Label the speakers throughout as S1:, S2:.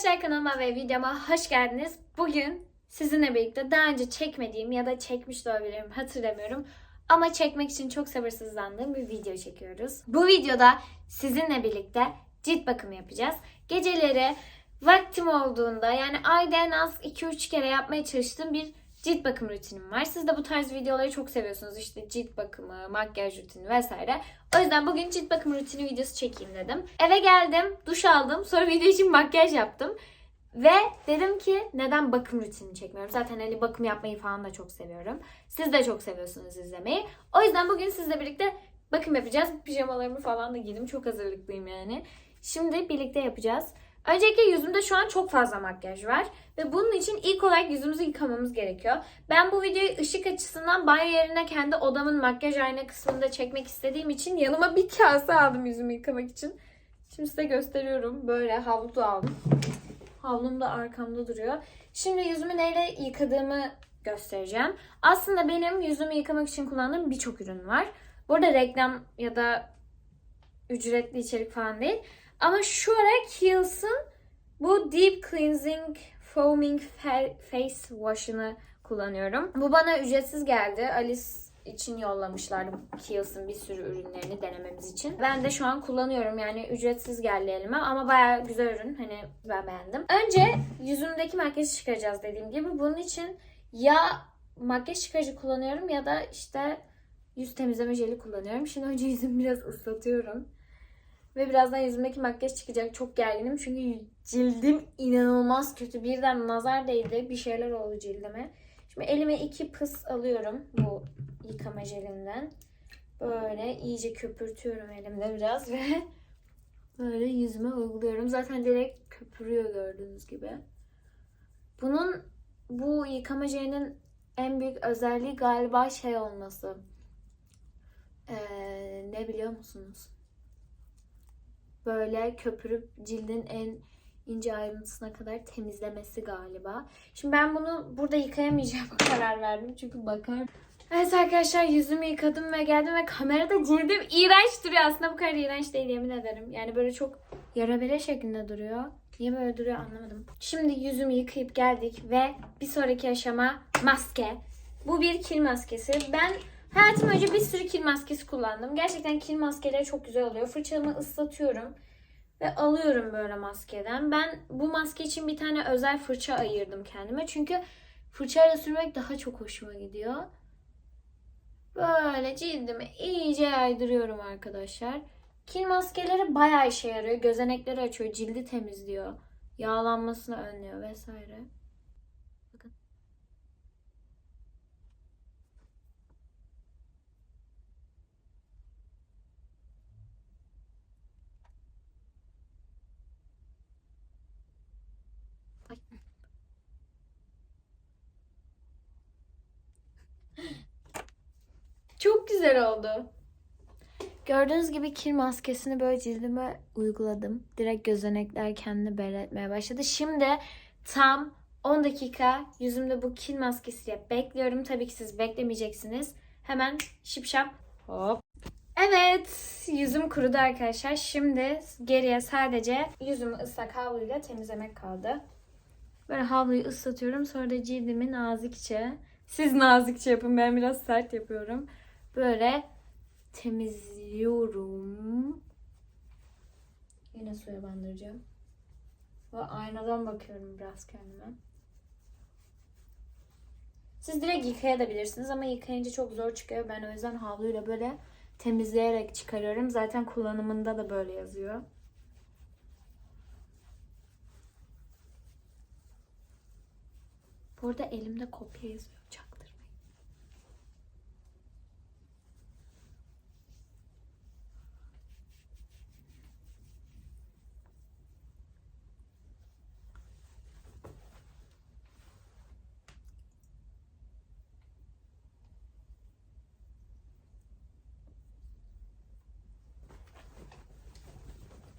S1: Arkadaşlar kanalıma ve videoma hoş geldiniz. Bugün sizinle birlikte daha önce çekmediğim ya da çekmiş de olabilirim hatırlamıyorum. Ama çekmek için çok sabırsızlandığım bir video çekiyoruz. Bu videoda sizinle birlikte cilt bakımı yapacağız. Geceleri vaktim olduğunda yani ayda en az 2-3 kere yapmaya çalıştığım bir cilt bakım rutinim var. Siz de bu tarz videoları çok seviyorsunuz. İşte cilt bakımı, makyaj rutini vesaire. O yüzden bugün cilt bakım rutini videosu çekeyim dedim. Eve geldim, duş aldım. Sonra video için makyaj yaptım. Ve dedim ki neden bakım rutini çekmiyorum? Zaten hani bakım yapmayı falan da çok seviyorum. Siz de çok seviyorsunuz izlemeyi. O yüzden bugün sizle birlikte bakım yapacağız. Pijamalarımı falan da giydim. Çok hazırlıklıyım yani. Şimdi birlikte yapacağız. Öncelikle yüzümde şu an çok fazla makyaj var. Ve bunun için ilk olarak yüzümüzü yıkamamız gerekiyor. Ben bu videoyu ışık açısından banyo yerine kendi odamın makyaj ayna kısmında çekmek istediğim için yanıma bir kase aldım yüzümü yıkamak için. Şimdi size gösteriyorum. Böyle havlu aldım. Havlum da arkamda duruyor. Şimdi yüzümü neyle yıkadığımı göstereceğim. Aslında benim yüzümü yıkamak için kullandığım birçok ürün var. Burada reklam ya da ücretli içerik falan değil. Ama şu ara Kiehl's'ın bu Deep Cleansing Foaming Fa- Face Wash'ını kullanıyorum. Bu bana ücretsiz geldi. Alice için yollamışlardı Kiehl's'ın bir sürü ürünlerini denememiz için. Ben de şu an kullanıyorum yani ücretsiz geldi elime ama bayağı güzel ürün. Hani ben beğendim. Önce yüzümdeki makyajı çıkaracağız dediğim gibi. Bunun için ya makyaj çıkarıcı kullanıyorum ya da işte yüz temizleme jeli kullanıyorum. Şimdi önce yüzümü biraz ıslatıyorum. Ve birazdan yüzümdeki makyaj çıkacak. Çok gerginim çünkü cildim inanılmaz kötü. Birden nazar değdi. Bir şeyler oldu cildime. Şimdi elime iki pıs alıyorum bu yıkama jelinden. Böyle iyice köpürtüyorum elimde biraz ve böyle yüzüme uyguluyorum. Zaten direkt köpürüyor gördüğünüz gibi. Bunun bu yıkama jelinin en büyük özelliği galiba şey olması. Ee, ne biliyor musunuz? Böyle köpürüp cildin en ince ayrıntısına kadar temizlemesi galiba. Şimdi ben bunu burada yıkayamayacağıma karar verdim çünkü bakar. Evet arkadaşlar yüzümü yıkadım ve geldim ve kamerada cildim iğrenç duruyor. Aslında bu kadar iğrenç değil yemin ederim. Yani böyle çok yara bere şeklinde duruyor. Niye böyle duruyor anlamadım. Şimdi yüzümü yıkayıp geldik ve bir sonraki aşama maske. Bu bir kil maskesi. Ben Hayatım önce bir sürü kil maskesi kullandım. Gerçekten kil maskeleri çok güzel oluyor. Fırçamı ıslatıyorum ve alıyorum böyle maskeden. Ben bu maske için bir tane özel fırça ayırdım kendime. Çünkü fırçayla sürmek daha çok hoşuma gidiyor. Böyle cildimi iyice yaydırıyorum arkadaşlar. Kil maskeleri bayağı işe yarıyor. Gözenekleri açıyor, cildi temizliyor. Yağlanmasını önlüyor vesaire. Çok güzel oldu. Gördüğünüz gibi kir maskesini böyle cildime uyguladım. Direkt gözenekler kendini belli etmeye başladı. Şimdi tam 10 dakika yüzümde bu kil maskesiyle bekliyorum. Tabii ki siz beklemeyeceksiniz. Hemen şipşap hop. Evet yüzüm kurudu arkadaşlar. Şimdi geriye sadece yüzümü ıslak havluyla temizlemek kaldı. Böyle havluyu ıslatıyorum. Sonra da cildimi nazikçe, siz nazikçe yapın ben biraz sert yapıyorum. Böyle temizliyorum. Yine suya bandıracağım. Ve aynadan bakıyorum biraz kendime. Siz direkt yıkayabilirsiniz ama yıkayınca çok zor çıkıyor. Ben o yüzden havluyla böyle temizleyerek çıkarıyorum. Zaten kullanımında da böyle yazıyor. Bu arada elimde kopya yazıyor.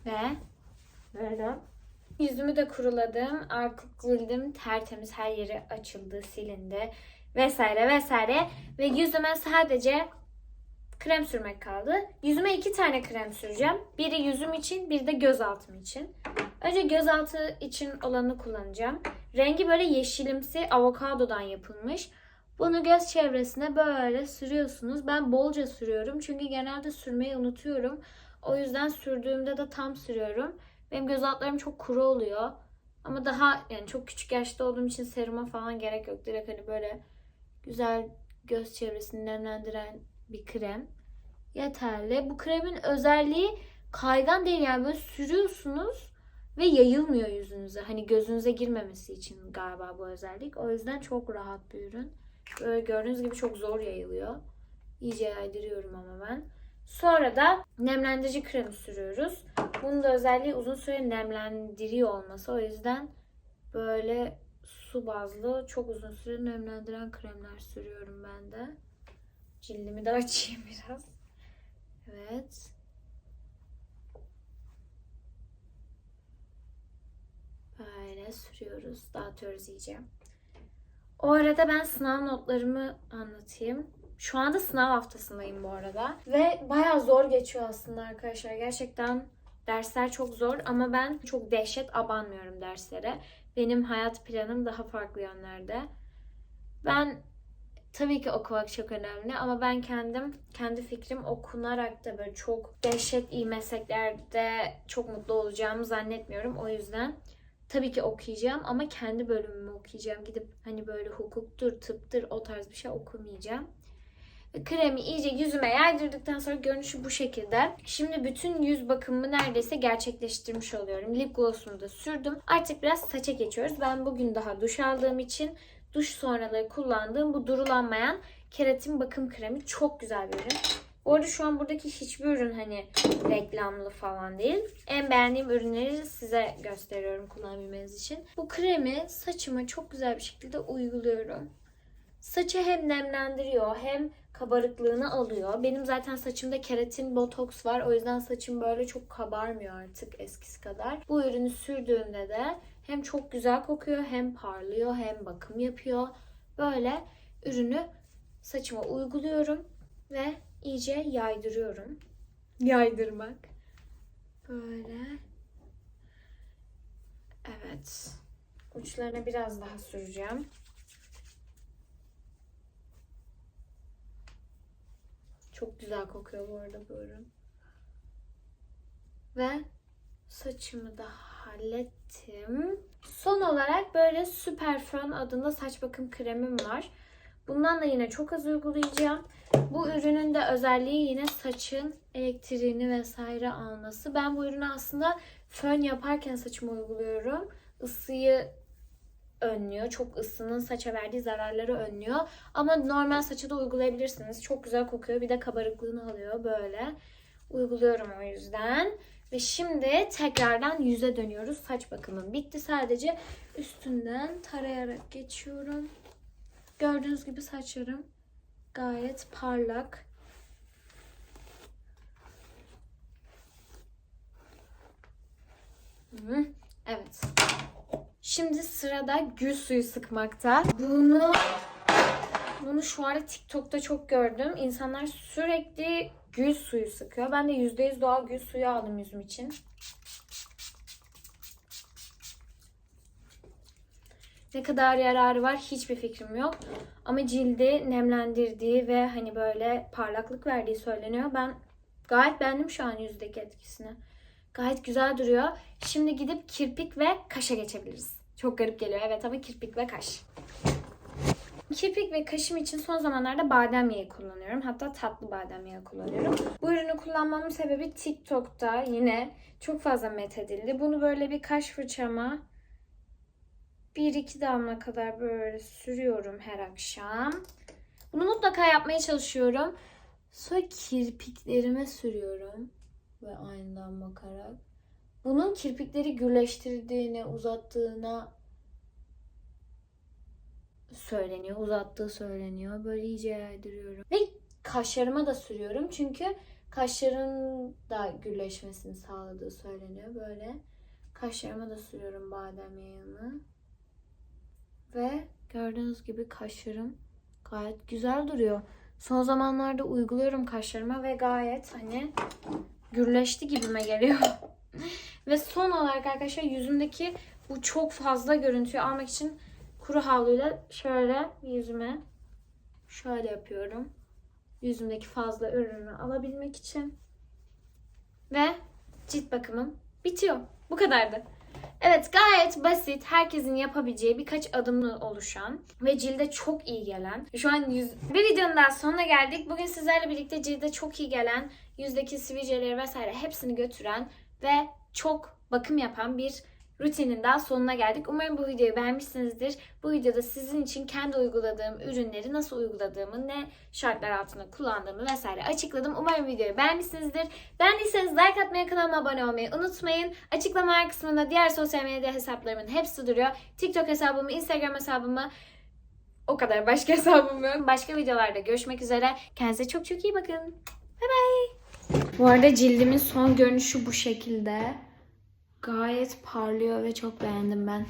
S1: Ve böyle Yüzümü de kuruladım. Artık cildim tertemiz. Her yeri açıldı, silindi. Vesaire vesaire. Ve yüzüme sadece krem sürmek kaldı. Yüzüme iki tane krem süreceğim. Biri yüzüm için, biri de göz altım için. Önce gözaltı için olanı kullanacağım. Rengi böyle yeşilimsi avokadodan yapılmış. Bunu göz çevresine böyle sürüyorsunuz. Ben bolca sürüyorum çünkü genelde sürmeyi unutuyorum. O yüzden sürdüğümde de tam sürüyorum. Benim göz altlarım çok kuru oluyor. Ama daha yani çok küçük yaşta olduğum için seruma falan gerek yok. Direkt hani böyle güzel göz çevresini nemlendiren bir krem yeterli. Bu kremin özelliği kaygan değil yani böyle sürüyorsunuz ve yayılmıyor yüzünüze. Hani gözünüze girmemesi için galiba bu özellik. O yüzden çok rahat bir ürün. Böyle gördüğünüz gibi çok zor yayılıyor. İyice yaydırıyorum ama ben. Sonra da nemlendirici kremi sürüyoruz. Bunun da özelliği uzun süre nemlendiriyor olması. O yüzden böyle su bazlı çok uzun süre nemlendiren kremler sürüyorum ben de. Cildimi de açayım biraz. Evet. Böyle sürüyoruz, dağıtıyoruz iyice. O arada ben sınav notlarımı anlatayım. Şu anda sınav haftasındayım bu arada. Ve bayağı zor geçiyor aslında arkadaşlar. Gerçekten dersler çok zor ama ben çok dehşet abanmıyorum derslere. Benim hayat planım daha farklı yönlerde. Ben tabii ki okumak çok önemli ama ben kendim, kendi fikrim okunarak da böyle çok dehşet iyi mesleklerde çok mutlu olacağımı zannetmiyorum. O yüzden tabii ki okuyacağım ama kendi bölümümü okuyacağım. Gidip hani böyle hukuktur, tıptır o tarz bir şey okumayacağım. Kremi iyice yüzüme yaydırdıktan sonra görünüşü bu şekilde. Şimdi bütün yüz bakımımı neredeyse gerçekleştirmiş oluyorum. Lip glossumu da sürdüm. Artık biraz saça geçiyoruz. Ben bugün daha duş aldığım için duş sonraları kullandığım bu durulanmayan keratin bakım kremi çok güzel bir ürün. Bu arada şu an buradaki hiçbir ürün hani reklamlı falan değil. En beğendiğim ürünleri size gösteriyorum kullanabilmeniz için. Bu kremi saçıma çok güzel bir şekilde uyguluyorum. Saçı hem nemlendiriyor hem kabarıklığını alıyor. Benim zaten saçımda keratin botoks var. O yüzden saçım böyle çok kabarmıyor artık eskisi kadar. Bu ürünü sürdüğümde de hem çok güzel kokuyor hem parlıyor hem bakım yapıyor. Böyle ürünü saçıma uyguluyorum ve iyice yaydırıyorum. Yaydırmak. Böyle. Evet. Uçlarına biraz daha süreceğim. Çok güzel kokuyor bu arada bu ürün. Ve saçımı da hallettim. Son olarak böyle Super Fön adında saç bakım kremim var. Bundan da yine çok az uygulayacağım. Bu ürünün de özelliği yine saçın elektriğini vesaire alması. Ben bu ürünü aslında fön yaparken saçıma uyguluyorum. Isıyı önlüyor. Çok ısının saça verdiği zararları önlüyor. Ama normal saça da uygulayabilirsiniz. Çok güzel kokuyor. Bir de kabarıklığını alıyor böyle. Uyguluyorum o yüzden. Ve şimdi tekrardan yüze dönüyoruz. Saç bakımım bitti. Sadece üstünden tarayarak geçiyorum. Gördüğünüz gibi saçlarım gayet parlak. Evet. Şimdi sırada gül suyu sıkmakta. Bunu bunu şu ara TikTok'ta çok gördüm. İnsanlar sürekli gül suyu sıkıyor. Ben de %100 doğal gül suyu aldım yüzüm için. Ne kadar yararı var hiçbir fikrim yok. Ama cildi nemlendirdiği ve hani böyle parlaklık verdiği söyleniyor. Ben gayet beğendim şu an yüzdeki etkisini. Gayet güzel duruyor. Şimdi gidip kirpik ve kaşa geçebiliriz. Çok garip geliyor evet ama kirpik ve kaş. Kirpik ve kaşım için son zamanlarda badem yağı kullanıyorum. Hatta tatlı badem yağı kullanıyorum. Bu ürünü kullanmamın sebebi TikTok'ta yine çok fazla methedildi. Bunu böyle bir kaş fırçama bir iki damla kadar böyle sürüyorum her akşam. Bunu mutlaka yapmaya çalışıyorum. Sonra kirpiklerime sürüyorum. Ve aynadan bakarak. Bunun kirpikleri gürleştirdiğine, uzattığına söyleniyor. Uzattığı söyleniyor. Böyle iyice yaydırıyorum. Ve kaşlarıma da sürüyorum. Çünkü kaşların da gürleşmesini sağladığı söyleniyor. Böyle kaşlarıma da sürüyorum badem yağını. Ve gördüğünüz gibi kaşlarım gayet güzel duruyor. Son zamanlarda uyguluyorum kaşlarıma ve gayet hani gürleşti gibime geliyor. Ve son olarak arkadaşlar yüzümdeki bu çok fazla görüntüyü almak için kuru havluyla şöyle yüzüme şöyle yapıyorum. Yüzümdeki fazla ürünü alabilmek için. Ve cilt bakımım bitiyor. Bu kadardı. Evet gayet basit, herkesin yapabileceği birkaç adımlı oluşan ve cilde çok iyi gelen. Şu an yüz... bir videonun daha sonuna geldik. Bugün sizlerle birlikte cilde çok iyi gelen, yüzdeki sivilceleri vesaire hepsini götüren ve çok bakım yapan bir rutinin daha sonuna geldik. Umarım bu videoyu beğenmişsinizdir. Bu videoda sizin için kendi uyguladığım ürünleri nasıl uyguladığımı, ne şartlar altında kullandığımı vesaire açıkladım. Umarım videoyu beğenmişsinizdir. Beğendiyseniz like atmayı, kanalıma abone olmayı unutmayın. Açıklamalar kısmında diğer sosyal medya hesaplarımın hepsi duruyor. TikTok hesabımı, Instagram hesabımı, o kadar başka hesabım yok. Başka videolarda görüşmek üzere. Kendinize çok çok iyi bakın. Bay bay. Bu arada cildimin son görünüşü bu şekilde. Gayet parlıyor ve çok beğendim ben.